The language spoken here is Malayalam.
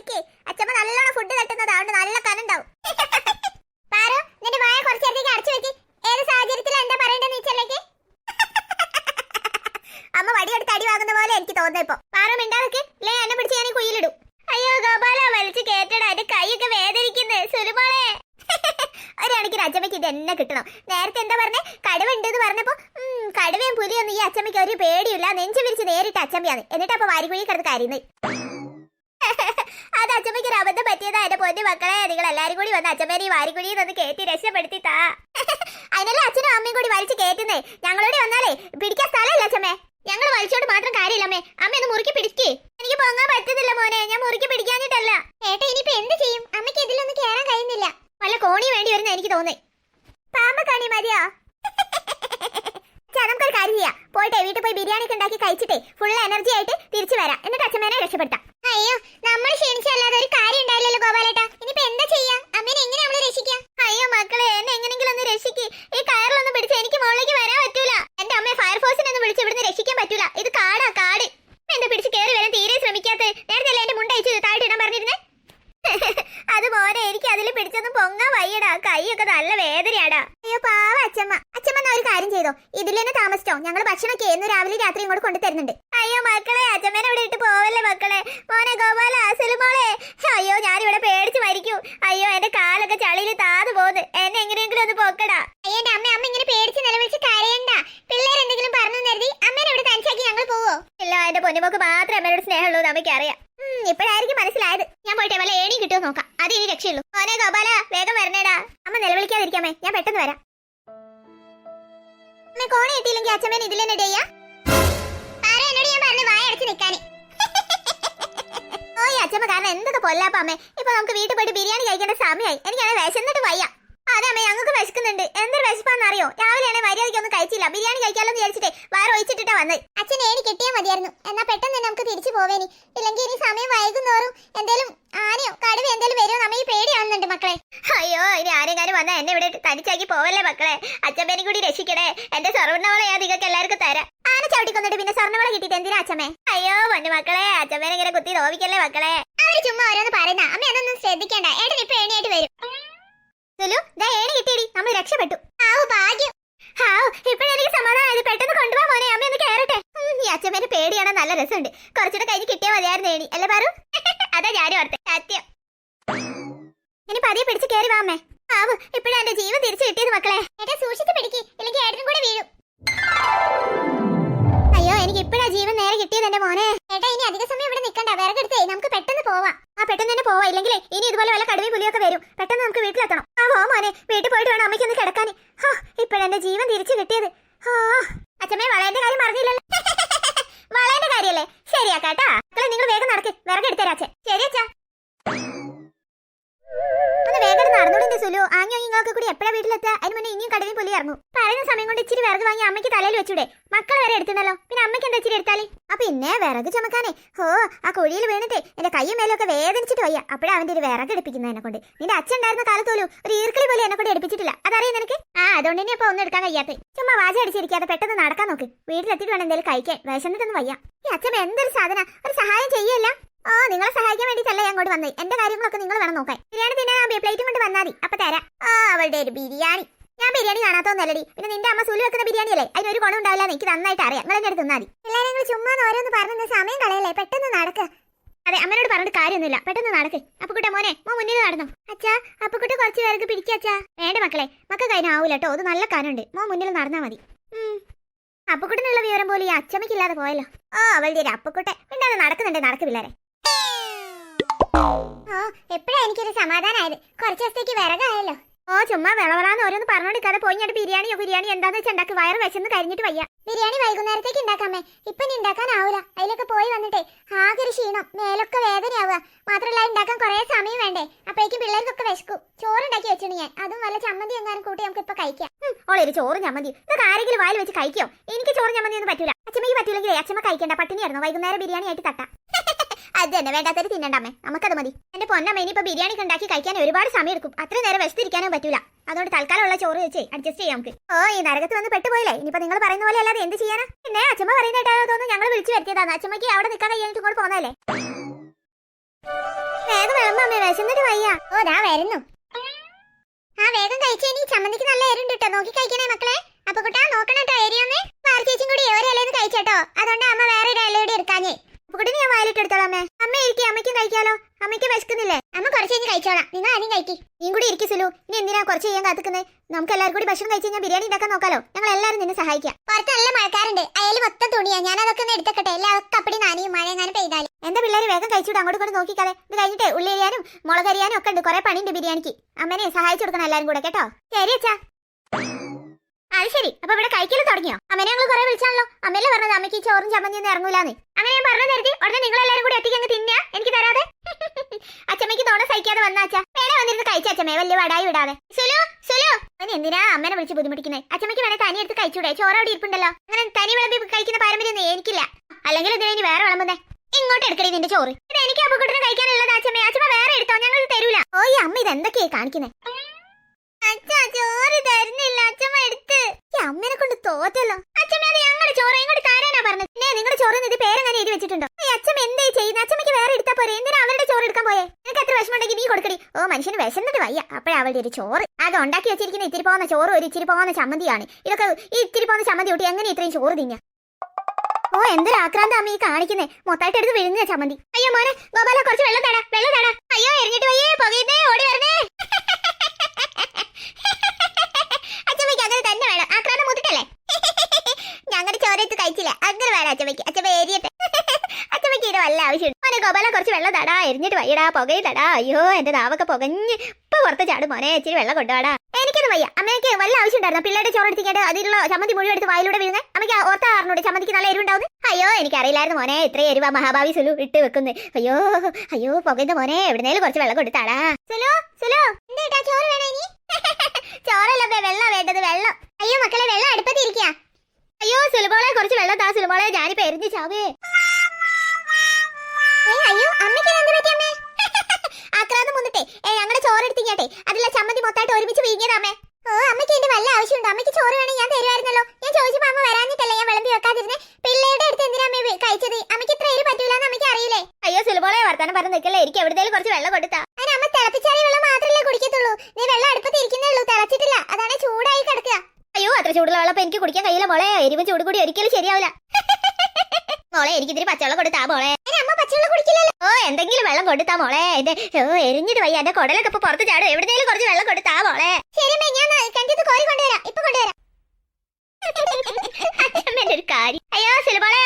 വിളിക്ക് അച്ഛമ്മ നല്ലോണം ഫുഡ് തട്ടുന്നത്. അതുകൊണ്ട് നല്ല കനുണ്ടാവും. പാറു നിന്റെ വായ കുറച്ചേരത്തേക്ക് അടച്ചു വെക്ക്. ഏത് സാഹചര്യത്തിലാണ് എന്താ പറയണ്ടെന്ന് വെച്ചല്ലേക്ക് അമ്മ വടിയെടുത്ത് അടി വാങ്ങുന്ന പോലെ എനിക്ക് തോന്നുന്നു ഇപ്പൊ. പാറു മിണ്ടാതൊക്കെ ലേ എന്നെ പിടിച്ച് ഞാൻ കുയിലിടും അയ്യോ ഗോപാല വലിച്ചു കേട്ടടാ എന്റെ കൈയൊക്കെ വേദനിക്കുന്നത് സുരുമോളെ. ഒരാണെങ്കിൽ അച്ഛമ്മയ്ക്ക് ഇത് എന്നെ കിട്ടണം. നേരത്തെ എന്താ പറഞ്ഞേ? കടുവുണ്ട് എന്ന് പറഞ്ഞപ്പോ കടുവയും പുലിയൊന്നും ഈ അച്ഛമ്മയ്ക്ക് ഒരു പേടിയില്ല നെഞ്ചു വിരിച്ച് നേരിട്ട് അച്ഛമ്മയാണ്. എന്നിട്ട് അപ്പൊ വാരിക്കുഴി കിടന്ന് കരുന്നത് അത് അച്ഛമ്മയ്ക്ക് ഒരു അബദ്ധം പറ്റിയതാ. എന്റെ പൊന്നു മക്കളെ നിങ്ങൾ എല്ലാരും കൂടി വന്ന് അച്ഛമ്മേനെ ഈ വാരിക്കുടിയിൽ നിന്ന് കയറ്റി രക്ഷപ്പെടുത്തി താ. അതിനല്ലേ അച്ഛനും അമ്മയും കൂടി വലിച്ചു കയറ്റുന്നേ ഞങ്ങളോട് വന്നാലേ പിടിക്കാൻ സ്ഥലമല്ല അച്ഛമ്മേ. ഞങ്ങൾ വലിച്ചോണ്ട് മാത്രം കാര്യമില്ല അമ്മേ ഒന്ന് മുറുക്കി പിടിക്കേ. എനിക്ക് പൊങ്ങാൻ പറ്റുന്നില്ല മോനെ. ഞാൻ മുറുക്കി പിടിക്കാഞ്ഞിട്ടല്ല. ഏട്ട ഇനിയിപ്പോ എന്ത് ചെയ്യും? അമ്മയ്ക്ക് ഇതിലൊന്നും കേറാൻ കഴിയുന്നില്ല. വല്ല കോണി വേണ്ടി വരുന്ന എനിക്ക് തോന്നി. പാമ്പ് കണി മതിയോ? നമുക്കൊരു കാര്യം ചെയ്യാം. പോയിട്ടെ വീട്ടിൽ പോയി ബിരിയാണി ഒക്കെ ഉണ്ടാക്കി കഴിച്ചിട്ടേ. ഫുൾ എനർജി ആയിട്ട് തിരിച്ചു വരാം. എന്നിട്ട് അച്ഛമ്മേനെ രക്ഷപ്പെടുത്താം. അയ്യോ നമ്മൾ ക്ഷണിച്ചല്ലാതെ ഒരു കാര്യം ഉണ്ടായില്ലല്ലോ ഗോപാലേട്ടാ. ഇനിയിപ്പോ എന്താ ചെയ്യാ? അമ്മേനെ എങ്ങനെ നമ്മൾ രക്ഷിക്കാം? അയ്യോ മക്കളെ എന്നെ എങ്ങനെങ്കിലും ഒന്ന് രക്ഷിക്ക്. ഈ കയറിലൊന്നും പിടിച്ച് എനിക്ക് മുകളിലേക്ക് വരാൻ പറ്റൂല. എന്റെ അമ്മയെ ഫയർഫോഴ്സിനെ ഒന്ന് വിളിച്ച് ഇവിടുന്ന് രക്ഷിക്കാൻ പറ്റൂല. ഇത് കാടാ കാട് എന്റെ പിടിച്ച് കയറി വരാൻ തീരെ ശ്രമിക്കാത്ത നേരത്തെ അല്ലേ എന്റെ മുണ്ടയച്ച് താഴ്ത്തി ഇടാൻ പറഞ്ഞിരുന്നേ അത് മോനെ എനിക്ക് അതിൽ പിടിച്ചൊന്നും പൊങ്ങാൻ വയ്യടാ കൈയൊക്കെ നല്ല വേദനയാടാ അയ്യോ പാവ അച്ഛമ്മ അച്ഛമ്മ എന്നാ ഒരു കാര്യം ചെയ്തോ ഇതിൽ തന്നെ താമസിച്ചോ ഞങ്ങൾ ഭക്ഷണമൊക്കെ എന്ന് രാവിലെ തരുന്നുണ്ട് അയ്യോ മക്കളെ അച്ഛമ്മേനെ ഇവിടെ ഇട്ട് പോവല്ലേ മക്കളെ? മോനെ ഗോപാല സിലുമോളെ അയ്യോ ഞാനിവിടെ പേടിച്ച് മരിക്കൂ. അയ്യോ എന്റെ കാലൊക്കെ ചളിയിൽ താതു പോന്ന്. എന്നെ എങ്ങനെയെങ്കിലും ഒന്ന് പോക്കടാ. അയ്യോ എന്റെ അമ്മ അമ്മ ഇങ്ങനെ പേടിച്ച് നിലവിളിച്ച് കരയണ്ട. പിള്ളേർ എന്തെങ്കിലും പറഞ്ഞു കരുതി അമ്മേനെ ഇവിടെ തനിച്ചാക്കി ഞങ്ങൾ പോവോ? ഇല്ല എന്റെ പൊന്നുമോക്ക് മാത്രമേ അമ്മയുടെ സ്നേഹമുള്ളൂ അറിയാം ഇപ്പോഴായിരിക്കും മനസ്സിലായത്. ഞാൻ പോയിട്ട് വല്ല ഏണി കിട്ടുമോ നോക്കാം. അത് ഇനി രക്ഷയുള്ളൂ. മോനെ ഗോപാല വേഗം വരണേടാ. അമ്മ നിലവിളിക്കാതിരിക്കാമേ. ഞാൻ പെട്ടെന്ന് വരാം. കോണി കിട്ടിയില്ലെങ്കിൽ അച്ഛമ്മേനെ ഇതിൽ തന്നെ ചെയ്യാ എന്തൊക്കെ പൊല്ലാപ്പ അമ്മേ? ഇപ്പൊ നമുക്ക് വീട്ടിൽ പോയിട്ട് ബിരിയാണി കഴിക്കേണ്ട സമയമായി എനിക്കാണ് വിശന്നിട്ട് വയ്യ. അതെ അമ്മേ ഞങ്ങൾക്ക് വിശക്കുന്നുണ്ട്. എന്തൊരു വിശപ്പാന്നറിയോ രാവിലെയാണെ മര്യാദയ്ക്ക് ഒന്നും കഴിച്ചില്ല. ബിരിയാണി കഴിക്കാലോ എന്ന് വിചാരിച്ചിട്ടേ വേറെ ഒഴിച്ചിട്ടാ വന്നത് അച്ഛൻ ഏണി കിട്ടിയാൽ മതിയായിരുന്നു. എന്നാ പെട്ടെന്ന് തന്നെ നമുക്ക് തിരിച്ചു പോവേനി. ഇല്ലെങ്കിൽ ഇനി സമയം വൈകുന്നോറും എന്തേലും ആനയോ കടുവ എന്തേലും വരുമോ നമ്മ ഈ പേടിയാവുന്നുണ്ട് മക്കളെ. അയ്യോ ഇനി ആരെങ്കിലും വന്നാൽ എന്നെ ഇവിടെ തനിച്ചാക്കി പോവല്ലേ മക്കളെ? അച്ഛമ്മേനെ കൂടി രക്ഷിക്കണേ. എന്റെ സ്വർണവളെ ഞാൻ നിങ്ങൾക്ക് എല്ലാവർക്കും തരാം. ആന ചവിട്ടിക്കൊന്നിട്ട് പിന്നെ സ്വർണവള കിട്ടിയിട്ട് എന്തിനാ അച്ഛമ്മേ? അയ്യോ പൊന്നു മക്കളെ. അച്ഛൻ അച്ഛമ്മേനെ ഇങ്ങനെ കുത്തി നോവിക്കല്ലേ മക്കളെ? ചുമ്മാ ഓരോന്ന് പറയുന്ന. അമ്മ അതൊന്നും ശ്രദ്ധിക്കണ്ട. ഏട്ടൻ ഇപ്പൊ ഏണിയായിട്ട് വരും. സുലു ദാ ഏണി കിട്ടിയടി. നമ്മൾ രക്ഷപ്പെട്ടു. ആവു ഭാഗ്യം. ഹാവ് ഇപ്പോഴെനിക്ക് സമാധാനമായത് പെട്ടെന്ന് കൊണ്ടുപോകാൻ മോനെ. അമ്മ ഒന്ന് കയറട്ടെ ഈ അച്ഛമ്മേനെ പേടിയാണ്? നല്ല രസമുണ്ട്. കുറച്ചുകൂടെ കഴിഞ്ഞ് കിട്ടിയാൽ മതിയായിരുന്നു ഏണി. അല്ലേ പറു? അതാ ഞാനും ഓർത്തെ. സത്യം. ഇനി പതിയെ പിടിച്ച് കയറി വാ അമ്മേ. ആവു ഇപ്പോഴാ എന്റെ ജീവൻ തിരിച്ചു കിട്ടിയത് മക്കളെ. ഏട്ടാ സൂക്ഷിച്ച് പിടിക്ക്. ഇല്ലെങ്കിൽ ഏട്ടനും കൂടെ വീഴും. അയ്യോ എനിക്ക് ഇപ്പോഴാ ജീവൻ നേരെ കിട്ടിയത് എന്റെ മോനെ. ഏട്ടാ ഇനി അധിക സമയം പോവാം. ആ പെട്ടെന്ന് തന്നെ പോവാ. ഇല്ലെങ്കിലേ ഇനി ഇതുപോലെ വല്ല കടുവി പുലിയൊക്കെ വരും. പെട്ടെന്ന് നമുക്ക് വീട്ടിലെത്തണം. ആ വാ മോനെ. വീട്ടിൽ പോയിട്ട് വേണം അമ്മയ്ക്ക് ഒന്ന് കിടക്കാൻ. ഹോ ഇപ്പോഴെന്റെ ജീവൻ തിരിച്ചു കിട്ടിയത്. ഹോ. അച്ഛമ്മേ വളയന്റെ കാര്യം പറഞ്ഞില്ലല്ലോ വളയന്റെ കാര്യല്ലേ? ശരിയാ കേട്ടാ. മക്കളെ നിങ്ങൾ വേഗം നടക്ക്. വിറകെടുത്തരാച്ചേ ശരി അച്ഛാ. ആ ആഞ്ഞോ ഇങ്ങോട്ട് കൂടി എപ്പോഴാ വീട്ടിലെത്തുക അതിന് മുന്നേ ഇനിയും കടവിൽ പുലി ഇറങ്ങും. പറയുന്ന സമയം കൊണ്ട് ഇച്ചിരി വിറക് വാങ്ങി അമ്മയ്ക്ക് തലയിൽ വെച്ചൂടെ. മക്കൾ വരെ എടുത്തുണ്ടല്ലോ പിന്നെ അമ്മയ്ക്ക് എന്താ ഇച്ചിരി എടുത്താലേ? അപ്പൊ പിന്നെ വിറക് ചുമക്കാനേ. ഹോ ആ കുഴിയിൽ വീണിട്ടേ. എന്റെ കൈയും മേലൊക്കെ വേദനിച്ചിട്ട് വയ്യ. അപ്പോഴാ അവന്റെ ഒരു വിറക് എടുപ്പിക്കുന്നത് എന്നെ കൊണ്ട്. നിന്റെ അച്ഛൻ ഉണ്ടായിരുന്ന കാലത്തോലും ഒരു ഈർക്കിളി പോലും എന്നെ കൊണ്ട് എടുപ്പിച്ചിട്ടില്ല. അതറിയാം നിനക്ക്? ആ അതുകൊണ്ട് തന്നെ ഇപ്പൊ ഒന്നും എടുക്കാൻ കഴിയാത്ത ചുമ്മാ വാച അടിച്ചിരിക്കാതെ പെട്ടെന്ന് നടക്കാൻ നോക്ക്. വീട്ടിലെത്തിയിട്ട് വേണം എന്തെങ്കിലും കഴിക്കാൻ. വിശന്നിട്ടൊന്നും വയ്യ. ഈ അച്ഛൻ എന്തൊരു സാധന? ഒരു സഹായം ചെയ്യല്ല ഓ നിങ്ങളെ സഹായിക്കാൻ വേണ്ടിയിട്ടല്ല ഞാൻ അങ്ങോട്ട് വന്നേ എന്റെ കാര്യങ്ങളൊക്കെ നിങ്ങൾ വേണം നോക്കാൻ. ബിരിയാണി തിന്നാൻ പ്ലേറ്റും കൊണ്ട് വന്നാൽ മതി അപ്പൊ തരാം. ആ അവളുടെ ഒരു ബിരിയാണി. ഞാൻ ബിരിയാണി കാണാത്തോന്നല്ലടി. പിന്നെ നിന്റെ അമ്മ സുലു വെക്കുന്ന ബിരിയാണി അല്ലേ? അതിനൊരു ഗുണം ഉണ്ടാവില്ല എനിക്ക് നന്നായിട്ട് അറിയാം. നിങ്ങൾ എന്നെ തിന്നാൽ മതി എല്ലാവരും ചുമ്മാ ഓരോന്ന് പറഞ്ഞു സമയം കളയല്ലേ? പെട്ടെന്ന് നടക്ക്. അതെ അമ്മനോട് പറഞ്ഞിട്ട് കാര്യമൊന്നുമില്ല. പെട്ടെന്ന് നടക്ക്. അപ്പുക്കുട്ട മോനെ മോ മുന്നിൽ നടന്നു? അച്ഛാ അപ്പുക്കുട്ട കുറച്ച് പേർക്ക് അച്ഛാ. വേണ്ട മക്കളെ മക്കൾ കാര്യം ആവൂല കേട്ടോ. അത് നല്ല കാര്യമുണ്ട് മോ മുന്നിൽ നടന്നാ മതി. അപ്പുക്കുട്ടിനുള്ള വിവരം പോലും ഈ അച്ചമ്മയ്ക്കില്ലാതെ പോയല്ലോ. ഓ അവളുടെ ഒരു അപ്പുക്കുട്ടെ പിന്നെ അത് നടക്കുന്നുണ്ട് നടക്ക് ഓ എപ്പോഴാ എനിക്കൊരു സമാധാനമായത് കുറച്ച് ദിവസത്തേക്ക് വിറകായല്ലോ. ഓ ചുമ്മാ വിളവളാന്ന് ഓരോന്ന് പറഞ്ഞോണ്ടിരിക്കാതെ പോയി ഞാൻ ബിരിയാണിയോ ബിരിയാണി എന്താന്ന് വെച്ചാൽ ഉണ്ടാക്കി? വയറ് വിശന്ന് കരിഞ്ഞിട്ട് വയ്യ. ബിരിയാണി വൈകുന്നേരത്തേക്ക് ഉണ്ടാക്കാമേ. ഇപ്പൊ നീ ഉണ്ടാക്കാനാവൂല. അതിലൊക്കെ പോയി വന്നിട്ടേ ആകെ ഒരു ക്ഷീണം മേലൊക്കെ വേദനയാവുക. മാത്രമല്ല ഉണ്ടാക്കാൻ കുറേ സമയം വേണ്ടേ. അപ്പോഴേക്കും പിള്ളേർക്കൊക്കെ വിശക്കും. ചോറുണ്ടാക്കി വെച്ചിട്ട് ഞാൻ. അതും വല്ല ചമ്മന്തി എങ്ങാനും കൂട്ടി നമുക്ക് ഇപ്പൊ കഴിക്കാം. ഓളൊരു ചോറ് ചമ്മന്തി. ഇതൊക്കെ ആരെങ്കിലും വായിൽ വെച്ച് കഴിക്കോ? എനിക്ക് ചോറ് ചമ്മന്തി ഒന്നും പറ്റൂല. അച്ഛമ്മയ്ക്ക് പറ്റൂലെങ്കിലേ അച്ഛമ്മ കഴിക്കണ്ട. പട്ടിണിയായിരുന്നു. വൈകുന്നേരം ബിരിയാണി ആയിട്ട് തട്ടാം. അത് തന്നെ വേണ്ടാത്തൊരു തിന്നണ്ടമ്മേ നമുക്കത് മതി. എന്റെ പൊന്നമ്മ ഇനിയിപ്പോ ബിരിയാണി ഉണ്ടാക്കി കഴിക്കാൻ ഒരുപാട് സമയം എടുക്കും. അത്ര നേരം വിശത്തിരിക്കാനും പറ്റൂല. അതുകൊണ്ട് തൽക്കാലമുള്ള ചോറ് വെച്ചേ. അഡ്ജസ്റ്റ് ചെയ്യാം നമുക്ക്. ഓ ഈ നരകത്ത് വന്ന് പെട്ടുപോയില്ലേ? ഇനിയിപ്പോ നിങ്ങൾ പറയുന്ന പോലെ അല്ലാതെ എന്ത് ചെയ്യാനാ? പിന്നെ അച്ഛമ്മ പറയുന്നതായിട്ടാണ് തോന്നുന്നു ഞങ്ങൾ വിളിച്ചു വരുത്തിയതാണ്. അച്ഛമ്മയ്ക്ക് അവിടെ നിൽക്കാൻ കഴിഞ്ഞിട്ട് ഇങ്ങോട്ട് പോകുന്നതല്ലേ വേഗം വിളമ്പ അമ്മേ. വിശന്നിട്ട് വയ്യ. ഓ ദാ വരുന്നു. ആ വേഗം കഴിച്ചേ. നീ ചമ്മന്തിക്ക് നല്ല എരുണ്ട് കേട്ടോ നോക്കി കഴിക്കണേ മക്കളെ. അപ്പൊ കുട്ടാ നോക്കണം കേട്ടോ എരിയൊന്നേ. ചേച്ചിയും കൂടി ഒരു ഇലന്ന് കഴിച്ചേട്ടോ അതുകൊണ്ട് അമ്മ വേറെ ഇലയോടെ എടുക്കാഞ്ഞേ. കുട്ടി ഞാൻ വായിലിട്ട് എടുത്തോളാം അമ്മേ. അമ്മ ഇരിക്കും അമ്മയ്ക്കും കഴിക്കാലോ. അമ്മയ്ക്ക് വിശക്കുന്നില്ലേ? അമ്മ കുറച്ച് കഴിഞ്ഞ് കഴിച്ചോളാം. നിങ്ങൾ ആദ്യം കഴിക്കി. നീ കൂടി ഇരിക്കും സുലു. ഇനി എന്തിനാ കുറച്ച് ചെയ്യാൻ കാത്തുക്കുന്നത് നമുക്ക് എല്ലാവരും കൂടി ഭക്ഷണം കഴിച്ച് കഴിഞ്ഞാൽ ബിരിയാണി ഉണ്ടാക്കാൻ നോക്കാലോ. ഞങ്ങൾ എല്ലാവരും നിന്നെ സഹായിക്കാം. പുറത്ത് നല്ല മഴക്കാരുണ്ട് അയാൾ മൊത്തം തുണിയാ. ഞാൻ അതൊക്കെ ഒന്ന് എടുത്തക്കട്ടെ. എല്ലാവർക്കും അപ്പടി നാനിയും മഴ എങ്ങാനും പെയ്താൽ എന്റെ പിള്ളേർ വേഗം കഴിച്ചിട്ട് അങ്ങോട്ട് കൊണ്ട് നോക്കിക്കാതെ. ഇത് കഴിഞ്ഞിട്ട് ഉള്ളി അരിയാനും മുളക് അരിയാനും ഒക്കെ ഉണ്ട്. കുറെ പണിയുണ്ട് ബിരിയാണിക്ക്. അമ്മനെ സഹായിച്ചു കൊടുക്കണം എല്ലാവരും കൂടെ കേട്ടോ? ശരി അച്ഛാ. അത് ശരി. അപ്പൊ ഇവിടെ കഴിക്കലും തുടങ്ങിയോ? അമ്മനെ ഞങ്ങൾ കുറെ വിളിച്ചാണല്ലോ. അമ്മയല്ലേ പറഞ്ഞത് അമ്മയ്ക്ക് ഈ ചോറും ചമ്മന്തി ഒന്നും ഇറങ്ങൂലെന്ന്. അങ്ങനെ ഞാൻ പറഞ്ഞു നേരത്തെ ഉടനെ നിങ്ങൾ എല്ലാവരും കൂടി ഒറ്റയ്ക്ക് അങ്ങ് എനിക്ക് തരാതെ. അച്ഛമ്മയ്ക്ക് തോണ സഹിക്കാതെ വന്ന അച്ഛ. വേണേ വന്നിരുന്ന് കഴിച്ച അച്ഛമ്മേ. വലിയ വടായി വിടാതെ. സുലു സുലു. അവൻ എന്തിനാ അമ്മനെ വിളിച്ച് ബുദ്ധിമുട്ടിക്കുന്നത് അച്ഛമ്മയ്ക്ക് വേണേ തനി എടുത്ത് കഴിച്ചൂടെ ചോറ് അവിടെ ഇരിപ്പുണ്ടല്ലോ. അങ്ങനെ തനി വിളമ്പി കഴിക്കുന്ന പാരമ്പര്യം എനിക്കില്ല. അല്ലെങ്കിൽ ഇതിന് ഇനി വേറെ വിളമ്പുന്നേ? ഇങ്ങോട്ട് എടുക്കണേ നിന്റെ ചോറ്. ഇത് എനിക്ക് അപ്പുക്കുട്ടിന് കഴിക്കാനുള്ളത് അച്ഛമ്മ. അച്ഛമ്മ വേറെ എടുത്തോ? ഞങ്ങൾ തരൂല. ഓ ഈ അമ്മ ഇത് എന്തൊക്കെയാ കാണിക്കുന്നത് അച്ഛാ അച്ഛമ്മ കൊണ്ട് തോറ്റല്ലോ. നിങ്ങളുടെ വെച്ചിട്ടുണ്ടോ? അച്ഛമ്മ എന്തേ വേറെ എടുത്താ പോരെ? അവരുടെ എടുക്കാൻ നിനക്ക് എത്ര നീ കൊടുക്കടി. ഓ മനുഷ്യന് വിശന്നിട്ട് വയ്യ. അപ്പോഴാ അവളുടെ ഒരു ചോറ്. അത് ഉണ്ടാക്കി വെച്ചിരിക്കുന്ന ഇത്തിരി പോകുന്ന ചോറ് ഒരു ഇച്ചിരി പോകുന്ന ചമ്മന്തിയാണ്. ഇതൊക്കെ ഈ ഇത്തിരി പോകുന്ന ചമ്മന്തി കൂട്ടി എങ്ങനെ ഇത്രയും ചോറ് തിന്നാ? ഓ എന്തൊരു ആക്രാന്ത അമ്മ ഈ കാണിക്കുന്നേ. മൊത്തമായിട്ട് എടുത്ത് വിഴുങ്ങുക ചമ്മന്തി. അയ്യോ മോനെ ഗോപാല കുറച്ച് വെള്ളം തടാ. വെള്ളം തടാ അയ്യോ എറിഞ്ഞിട്ട് വയ്യേ പുകയുന്നേ ഓടി വരണേ അച്ഛമ്മയ്ക്ക് അങ്ങനെ തന്നെ വേണം ആക്രാന്തം മുത്തിട്ടല്ലേ ഞങ്ങളുടെ ചോരത്ത് കഴിച്ചില്ല അങ്ങനെ വേണം അച്ഛമ്മയ്ക്ക് അച്ഛമ്മ ഏരിയട്ടെ അച്ഛമ്മയ്ക്ക് ഇത് വല്ല ആവശ്യമുണ്ട് മോനെ ഗോപാല കുറച്ച് വെള്ളം തടാ എരിഞ്ഞിട്ട് വയ്യടാ പുകയും തടാ. അയ്യോ എന്റെ നാവൊക്കെ പുകഞ്ഞ് ഇപ്പൊ പുറത്ത് ചാടും മോനെ ഇച്ചിരി വെള്ളം കൊണ്ടുപോടാ എനിക്കത് വയ്യ. അമ്മയ്ക്ക് വല്ല ആവശ്യം ഉണ്ടായിരുന്നു പിള്ളേരുടെ ചോറ് എടുത്തിട്ട് അതിലുള്ള ചമ്മന്തി മുഴുവൻ എടുത്ത് വായിലൂടെ വീഴുന്ന അമ്മയ്ക്ക് ഓർത്ത ആറിനോട് ചമ്മന്തിക്ക് നല്ല എരിവുണ്ടാവും അയ്യോ എനിക്കറിയില്ലായിരുന്നു മോനെ ഇത്ര എരിവ മഹാഭാവി സുലു ഇട്ട് വെക്കുന്നു. അയ്യോ അയ്യോ പുകയുന്ന മോനെ എവിടുന്നേലും കുറച്ച് വെള്ളം കൊടുത്താടാ സുലു സുലു എന്താ ചോറ് വേണോ ഇനി? ചോറല്ല വെള്ളം വേണ്ടത് വെള്ളം. അയ്യോ മക്കളെ വെള്ളം അടുപ്പത്തിരിക്കുക അയ്യോ സുലുമോളെ കുറച്ച് വെള്ളം താ സുലുമോളെ ഞാനിപ്പോ എരിഞ്ഞു ചാവേ. ചോറ് അതിലെ ചമ്മന്തി മൊത്തമായിട്ട് ഒരുമിച്ച് വീങ്ങിയതാമേ ഓ അമ്മയ്ക്ക് എന്റെ വല്ല ആവശ്യമുണ്ടോ? അമ്മയ്ക്ക് ചോറ് വേണേ ഞാൻ തരുമായിരുന്നല്ലോ. ഞാൻ ചോദിച്ചപ്പോ അമ്മ വരാഞ്ഞിട്ടല്ലേ ഞാൻ വിളമ്പി വെക്കാതിരുന്നേ. പിള്ളേരുടെ അടുത്ത് എന്തിനാ കഴിച്ചത്? അമ്മയ്ക്ക് ഇത്ര എരി പറ്റൂലെന്ന് അമ്മയ്ക്ക് അറിയില്ലേ? അയ്യോ സുലഭോളെ വർത്താനം പറഞ്ഞ് നിൽക്കല്ലേ എനിക്ക് എവിടെയും കുറച്ച് വെള്ളം കൊടുത്താ. അതിന് അമ്മ തിളപ്പിച്ചാറിയ വെള്ളം മാത്രമല്ലേ കുടിക്കത്തുള്ളൂ. നീ വെള്ളം അടുപ്പത്ത് ഇരിക്കുന്നേ ഉള്ളൂ. തിളച്ചിട്ടില്ല. അതാണ് ചൂടായി കിടക്കുക. അയ്യോ അത്ര ചൂടുള്ള വെള്ളം എനിക്ക് കുടിക്കാൻ കഴിയില്ല മോളെ. എരിവും ചൂട് കൂടി ഒരിക്കലും ശരിയാവില്ല. മോളെ എനിക്ക് ഇതിരി പച്ചവെള്ളം കൊടുത്താ മോളെ. അമ്മ പച്ചവെള്ളം കുടിക്കില്ലല്ലോ. എന്തെങ്കിലും വെള്ളം കൊടുത്താ മോളെ. ഇത് എരിഞ്ഞിട്ട് വയ്യ. എന്റെ കുടലൊക്കെ ഇപ്പൊ പുറത്ത് ചാടും. എവിടെയെങ്കിലും കുറച്ച് വെള്ളം കൊടുത്താ മോളെ. ശരി ഞാൻ കിണറ്റത്ത് കോരി കൊണ്ടുവരാം. ഇപ്പൊ കൊണ്ടുവരാം. അച്ഛമ്മേന്റെ ഒരു കാര്യം. അയ്യോ സിലബോളെ